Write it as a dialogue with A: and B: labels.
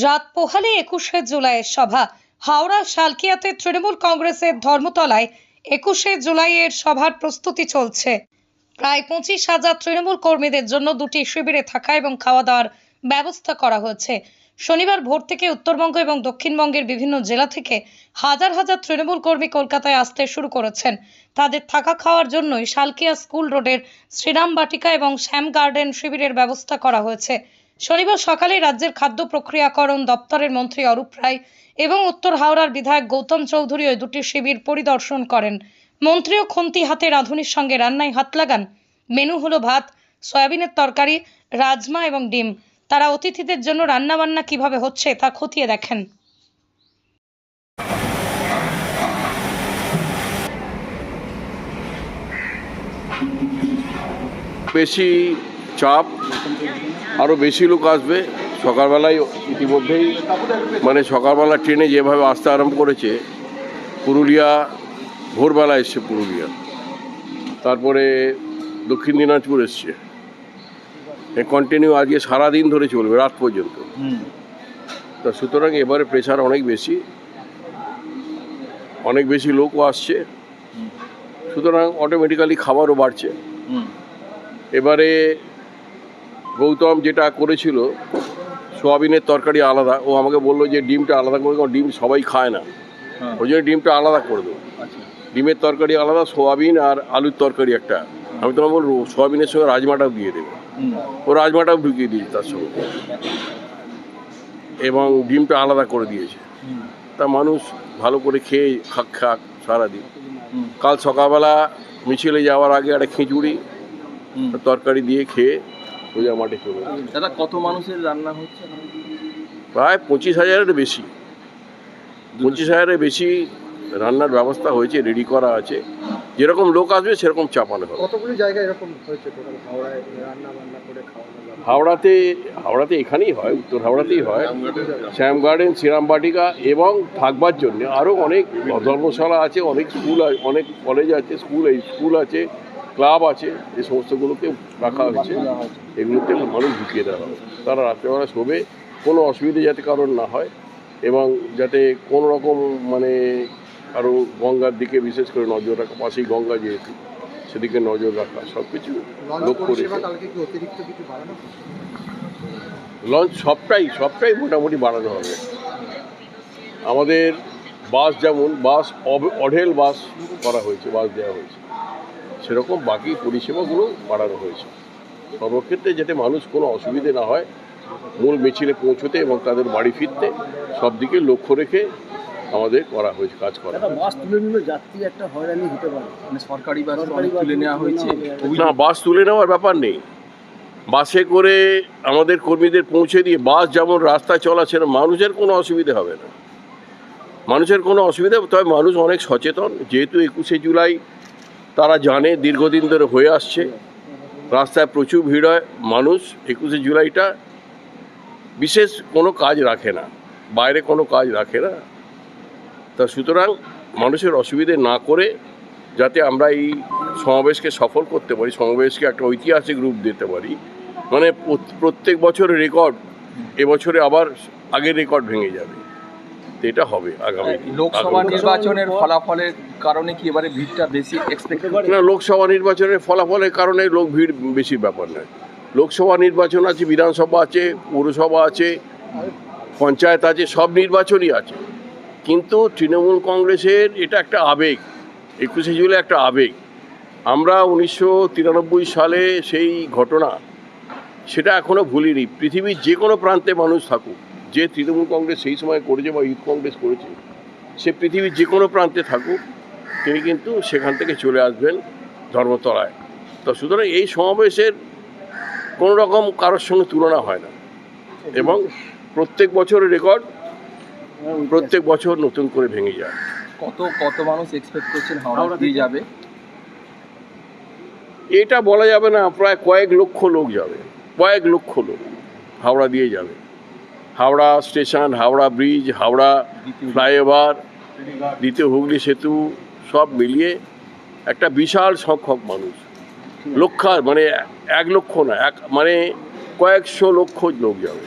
A: রাত পোহালে একুশে জুলাইয়ের সভা। হাওড়া শালকিয়াতে তৃণমূল কংগ্রেসের ধর্মতলায় একুশে জুলাইয়ের সভার প্রস্তুতি চলছে। প্রায় পঁচিশ হাজার তৃণমূল কর্মীদের জন্য দুটি শিবিরে থাকা এবং খাওয়া দাওয়ার ব্যবস্থা করা হয়েছে। শনিবার ভোর থেকে উত্তরবঙ্গ এবং দক্ষিণবঙ্গের বিভিন্ন জেলা থেকে হাজার হাজার তৃণমূল কর্মী কলকাতায় আসতে শুরু করেছেন। তাদের থাকা খাওয়ার জন্যই শালকিয়া স্কুল রোডের শ্রীরাম বাটিকা এবং শ্যাম গার্ডেন শিবিরের ব্যবস্থা করা হয়েছে। শনিবার সকালে রাজ্যের খাদ্য প্রক্রিয়াকরণ দপ্তরের মন্ত্রী অরূপ রায় এবং উত্তর হাওড়ার বিধায়ক গৌতম চৌধুরী ওই দুটি শিবির পরিদর্শন করেন। মন্ত্রীও খুন্তি হাতে রাঁধুনির সঙ্গে রান্নায় হাত লাগান। মেনু হলো ভাত, সয়াবিনের তরকারি, রাজমা এবং ডিম। তারা অতিথিদের জন্য রান্নাবান্না কীভাবে হচ্ছে তা খতিয়ে দেখেন।
B: বেশি চাপ আরও বেশি লোক আসবে। সকালবেলায় ইতিমধ্যেই মানে সকালবেলা ট্রেনে যেভাবে আসতে আরম্ভ করেছে পুরুলিয়া ভোরবেলা এসছে পুরুলিয়া। তারপরে দক্ষিণ দিনাজপুর এসছে। কন্টিনিউ আজকে সারাদিন ধরে চলবে রাত পর্যন্ত। তা সুতরাং এবারে প্রেশার অনেক বেশি। অনেক বেশি লোকও আসছে। সুতরাং অটোমেটিক্যালি খাবারও বাড়ছে। এবারে গৌতম যেটা করেছিল সোয়াবিনের তরকারি আলাদা। ও আমাকে বলল যে ডিমটা আলাদা করে ডিম সবাই খায় না।
C: হ্যাঁ।
B: ওই জন্য ডিমটা আলাদা করে দেবো
C: আচ্ছা।
B: ডিমের তরকারি আলাদা সোয়াবিন আর আলুর তরকারি একটা। আমি তোমার বলব সোয়াবিনের সঙ্গে রাজমাটাও দিয়ে দেবো। ও রাজমাটাও ঢুকিয়ে দিয়েছে তার সঙ্গে। এবং ডিমটা আলাদা করে দিয়েছে। তা মানুষ ভালো করে খেয়ে খাক খাক সারাদিন। কাল সকালবেলা মিছিলে যাওয়ার আগে একটা খিচুড়ি তরকারি দিয়ে খেয়ে পূজা মাঠে চলে
C: দাদা কত মানুষের রান্না হচ্ছে?
B: প্রায় পঁচিশ হাজারের বেশি। পঁচিশ হাজারের বেশি রান্নার ব্যবস্থা হয়েছে রেডি করা আছে। যেরকম লোক আসবে সেরকম চাপানো হবে।
D: কতগুলি জায়গায় এরকম হয়েছে হাওড়ায় রান্না বান্না করে খাওয়ানো
B: হাওড়াতে হাওড়াতে এখানেই হয় উত্তর হাওড়াতেই হয়। শ্যাম গার্ডেন শ্রীরাম বাটিকা এবং থাকবার জন্য আরও অনেক ধর্মশালা আছে অনেক স্কুল আছে অনেক কলেজ আছে স্কুল এই স্কুল আছে। ক্লাব আছে এই সমস্তগুলোকে রাখা হয়েছে এগুলোতে মানুষ ঢুকিয়ে দেওয়া হবে। তারা রাত্রেবেলা শোবে কোনো অসুবিধে যাতে কারোর না হয় এবং যাতে কোনো রকম মানে আরও গঙ্গার দিকে বিশেষ করে নজর রাখা পাশেই গঙ্গা যেহেতু সেদিকে নজর রাখা সব কিছু লক্ষ্য
D: পরিষেবা
B: রেখে।
D: কালকে কি অতিরিক্ত কিছু বাড়ানো
B: লঞ্চ সবটাই সবটাই মোটামুটি বাড়ানো হবে। আমাদের বাস যেমন বাস অঢেল বাস করা হয়েছে বাস দেওয়া হয়েছে। সেরকম বাকি পরিষেবাগুলো বাড়ানো হয়েছে। সর্বক্ষেত্রে যাতে মানুষ কোনো অসুবিধে না হয় মূল মিছিলে পৌঁছতে এবং তাদের বাড়ি ফিরতে সব দিকে লক্ষ্য রেখে আমাদের করা হয়েছে কাজ করা হয়েছে।
D: বাস তুলে নিলে যাত্রী একটা হয়রানি হতে পারে।
C: মানে সরকারি বাস তুলে নেওয়া হয়েছে।
B: না বাস তুলে নেওয়ার ব্যাপার নেই। বাসে করে আমাদের কর্মীদের পৌঁছে দিয়ে বাস যেমন রাস্তায় চলাছে না মানুষের কোনো অসুবিধা হবে না। মানুষের কোনো অসুবিধা তবে মানুষ অনেক সচেতন। যেহেতু একুশে জুলাই তারা জানে দীর্ঘদিন ধরে হয়ে আসছে। রাস্তায় প্রচুর ভিড় হয়। মানুষ একুশে জুলাইটা বিশেষ কোনো কাজ রাখে না। বাইরে কোনো কাজ রাখে না। তা সুতরাং মানুষের অসুবিধে না করে যাতে আমরা এই সমাবেশকে সফল করতে পারি, সমাবেশকে একটা ঐতিহাসিক রূপ দিতে পারি। মানে প্রত্যেক বছরের রেকর্ড এবছরে আবার আগের রেকর্ড ভেঙে যাবে। তো এটা হবে আগামী
C: লোকসভা নির্বাচনের ফলাফলের কারণে কি এবারে ভিড়টা বেশি এক্সপেক্ট
B: না লোকসভা নির্বাচনের ফলাফলের কারণে লোক ভিড় বেশির ব্যাপার নয়। লোকসভা নির্বাচন আছে বিধানসভা আছে পৌরসভা আছে পঞ্চায়েত আছে সব নির্বাচনই আছে। কিন্তু তৃণমূল কংগ্রেসের এটা একটা আবেগ একুশে জুলাই একটা আবেগ। আমরা উনিশশো তিরানব্বই সালে সেই ঘটনা সেটা এখনও ভুলিনি। পৃথিবীর যে কোনো প্রান্তে মানুষ থাকুক। যে তৃণমূল কংগ্রেস সেই সময় করেছে বা ইউথ কংগ্রেস করেছে সে পৃথিবীর যে কোনো প্রান্তে থাকুক তিনি কিন্তু সেখান থেকে চলে আসবেন ধর্মতলায়। তো সুতরাং এই সমাবেশের কোনো রকম কারোর সঙ্গে তুলনা হয় না। এবং প্রত্যেক বছরের রেকর্ড প্রত্যেক বছর নতুন করে ভেঙে যায়।
C: কত কত মানুষ এক্সপেক্ট করছেন হাওড়া দিয়ে যাবে?
B: এটা বলা যাবে না প্রায় কয়েক লক্ষ লোক যাবে কয়েক লক্ষ লোক হাওড়া দিয়ে যাবে। Howrah station, Howrah bridge, Howrah flyover, দ্বিতীয় হুগলি সেতু, সব মিলিয়ে একটা বিশাল সংখ্যক মানুষ। লক্ষ মানে এক লক্ষ না, এক মানে কয়েকশো লক্ষ লোক যাবে।